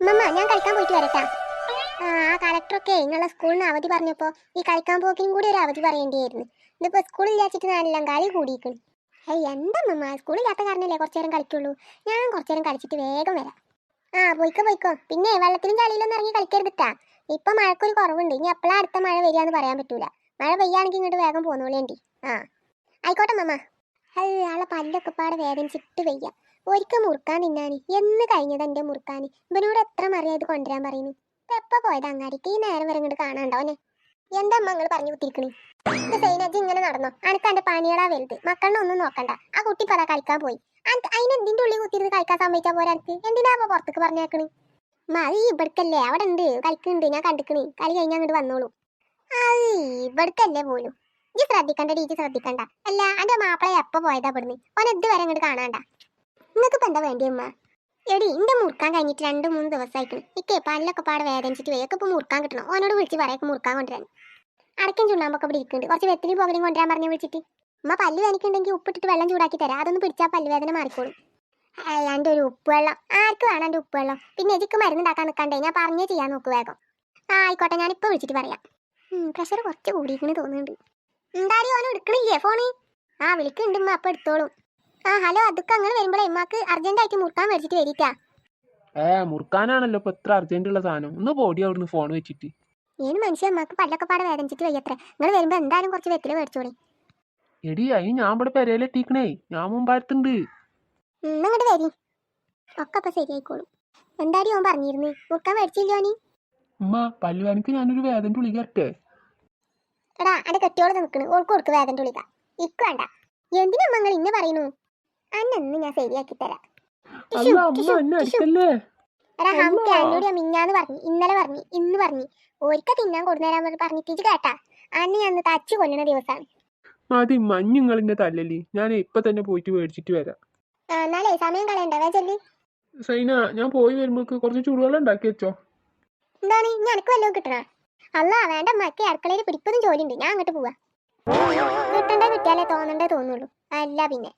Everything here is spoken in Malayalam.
മമ്മ ഞാൻ കളിക്കാൻ പോയിട്ട് വരട്ടാ. ആ കളക്ടറൊക്കെ നിങ്ങളെ സ്കൂളിന് അവധി പറഞ്ഞപ്പോ ഈ കളിക്കാൻ പോക്കിനും കൂടി ഒരു അവധി പറയേണ്ടിയായിരുന്നു. ഇതിപ്പോ സ്കൂളിൽ വിചാരിച്ചിട്ട് ഞാനെല്ലാം കളി കൂടിയിരിക്കണം ഏയ് എന്താ മമ്മ? സ്കൂളില്ലാത്ത കാരണല്ലേ കുറച്ചു നേരം കളിക്കുള്ളൂ. ഞാൻ കുറച്ചു നേരം കളിച്ചിട്ട് വേഗം വരാം. ആ പോയിക്കോ പോയിക്കോ. പിന്നെ വെള്ളത്തിലും ചളിയിലൊന്നും ഇറങ്ങി കളിക്കരുതിട്ടാ. ഇപ്പൊ മഴക്കൊരു കുറവുണ്ട്. ഇനി എപ്പോഴാണ് അടുത്ത മഴ വരികയെന്ന് പറയാൻ പറ്റൂല. മഴ പെയ്യാണെങ്കിൽ ഇങ്ങോട്ട് വേഗം പോന്നോളേണ്ടി ആ. ആയിക്കോട്ടെ മമ്മ. അയ്യാളെ പല്ലൊക്കെ പാടെ വേദനിച്ചിട്ട് വയ്യ. ഒരിക്കൽ മുറുക്കാൻ തിന്നാന്. എന്ന് കഴിഞ്ഞത് എന്റെ മുറുക്കാൻ. ഇവനോട് എത്ര മറിയായത് കൊണ്ടുവരാൻ പറയുന്നു ഇപ്പൊ പോയത് അങ്ങാടിക്ക്? ഈ നേരം വരെ ഇങ്ങോട്ട് കാണാണ്ടാവനെ എന്താ അമ്മ നിങ്ങൾ പറഞ്ഞു കുത്തിരിക്കണേ? ഇത് സൈനജ് ഇങ്ങനെ നടന്നോ? അനക്ക് എന്റെ പണികളാ വലുത്. മക്കളുടെ ഒന്നും നോക്കണ്ട. ആ കുട്ടി പതാ കളിക്കാൻ പോയി. അനക്ക് അതിന് എന്തിന്റെ ഉള്ളിൽ കുത്തിരുന്ന് കളിക്കാൻ സമ്മതിച്ചാ പോരാ എനിക്ക് എന്തിനാ അപ്പൊ പുറത്തേക്ക് പറഞ്ഞേക്കണ് മതി ഇവിടക്കല്ലേ. അവിടെ ഉണ്ട് കളിക്കുന്നുണ്ട്. ഞാൻ കണ്ടിക്കണേ. കളി കഴിഞ്ഞാൽ അങ്ങോട്ട് വന്നോളൂ. അത് ഇവിടക്കല്ലേ പോലും. ഇജ്ജ് ശ്രദ്ധിക്കണ്ട ടീച്ചർ ശ്രദ്ധിക്കണ്ട. അല്ല അന്റെ മാപ്പിളെ എപ്പോ പോയതാ ഇവിടുന്ന്? ഓൻ വരെ അങ്ങോട്ട് കാണാണ്ട? നിങ്ങൾക്ക് ഇപ്പം എന്താ വേണ്ടി അമ്മ എടി ഇന്റെ മുറുക്കാൻ കഴിഞ്ഞിട്ട് രണ്ട് മൂന്ന് ദിവസമായിക്കണ് ഇക്കേ പല്ലൊക്കെ പാടെ വേദനിച്ചിട്ട് വേഗം ഇപ്പൊ മുറുക്കാൻ കിട്ടണം. ഓനോട് വിളിച്ച് പറയൊക്കെ മുറുക്കാൻ കൊണ്ടുവരാൻ. അടക്കം ചുണ്ണാമ്പൊക്കെ ഇവിടെ ഇരിക്കുന്നുണ്ട് കുറച്ച് വെത്തിനും പോകലും കൊണ്ടുവരാൻ പറഞ്ഞു വിളിച്ചിട്ട്. ഉമ്മ പല്ല് വേദനിക്കുണ്ടെങ്കിൽ ഉപ്പിട്ടിട്ട് വെള്ളം ചൂടാക്കി തരാം. അതൊന്ന് പിടിച്ചാൽ പല്ല് വേദന മാറിക്കോളും. അല്ലാണ്ട് ഒരു ഉപ്പ് വെള്ളം ആർക്ക് വേണം എന്റെ ഉപ്പ് വെള്ളം പിന്നെ എജിക്ക് മരുന്നുണ്ടാക്കാൻ നിൽക്കണ്ടേ? ഞാൻ പറഞ്ഞേ ചെയ്യാൻ നോക്ക് വേഗം. ആ ആയിക്കോട്ടെ ഞാനിപ്പോൾ വിളിച്ചിട്ട് പറയാം. പ്രഷർ കുറച്ച് കൂടിയിരിക്കുന്നു തോന്നുന്നുണ്ട്. എന്താടി ഓനും എടുക്കണില്ലേ ഫോണ് ആ വിളിക്കുന്നുണ്ട് ഉമ്മ. അപ്പം എടുത്തോളും. ആ ഹലോ അതൊക്കെ അങ്ങനെ വരുമ്പോഴേ അർജന്റ് ആയിട്ട് മുറുക്കാൻ മേടിച്ചിട്ട് വരിട്ടാ. ഏ മുറുക്കാനാണല്ലോ ഇപ്പൊ ഇത്ര അർജന്റ് ഉള്ള സാധനം. ഒന്ന് ബോഡി അവിടുന്ന് ഫോൺ വെച്ചിട്ട്. ഏത് മനുഷ്യ അമ്മയ്ക്ക് പല്ലൊക്കെ പാടെ വേദനിച്ചിട്ട് വയ്യത്ര. നിങ്ങൾ വരുമ്പോ എന്തായാലും കുറച്ച് വെത്തിൽ മേടിച്ചോളി. എടി ആയി ഞാൻ ഇവിടെ പെരയിലെത്തിക്കണേ ഞാൻ മുമ്പായിട്ടുണ്ട് ഇങ്ങോട്ട് വരി. ഒക്കെ അപ്പൊ ശരിയായിക്കോളും. എന്താടി ഓൻ പറഞ്ഞിരുന്നു? മുറുക്കാൻ മേടിച്ചില്ലോ നീ? ഉമ്മ പല്ലുവാനിക്ക് ഞാനൊരു വേദന ഉള്ളി ഇരട്ടെ എടാ അന്റെ കെട്ടിയോട് നിൽക്കണ്. ഓൾക്ക് കൊടുക്ക് വേദന ഉള്ളിക്ക ഇക്ക് വേണ്ട. എന്തിനാ അമ്മ നിങ്ങൾ ഇന്ന് പറയുന്നു അന്നെന്ന് ഞാൻ ശരിയാക്കി തരാം. എടാ ഹംക്ക് എന്നോട് ഞാൻ പറഞ്ഞു ഇന്നലെ പറഞ്ഞു ഇന്ന് പറഞ്ഞു. ഒരിക്കൽ തിന്നാൻ കൊടുന്നേരാൻ പറഞ്ഞു. ഇജ്ജ് കേട്ടാ? അന്ന് ഞാൻ തച്ചു കൊല്ലണ ദിവസമാണ് മതി മഞ്ഞുങ്ങളിന്റെ തല്ലലി. ഞാൻ ഇപ്പൊ തന്നെ പോയിട്ട് മേടിച്ചിട്ട് വരാം. എന്നാലേ സമയം കളയണ്ട വേ ചെല്ലി സൈന ഞാൻ പോയി വരുമ്പോക്ക് കുറച്ച് ചൂടുവെള്ളം ഉണ്ടാക്കി വെച്ചോ. എന്താണ്? ഞാൻ എനിക്ക് വല്ലതും കിട്ടണ? അല്ല വേണ്ട മക്കെ അടുക്കളയിൽ പിടിപ്പതും ജോലിയുണ്ട്. ഞാൻ അങ്ങോട്ട് പോവാ. കിട്ടണ്ടേ കിട്ടിയാലേ തോന്നണ്ടേ തോന്നുള്ളൂ. അല്ല പിന്നെ.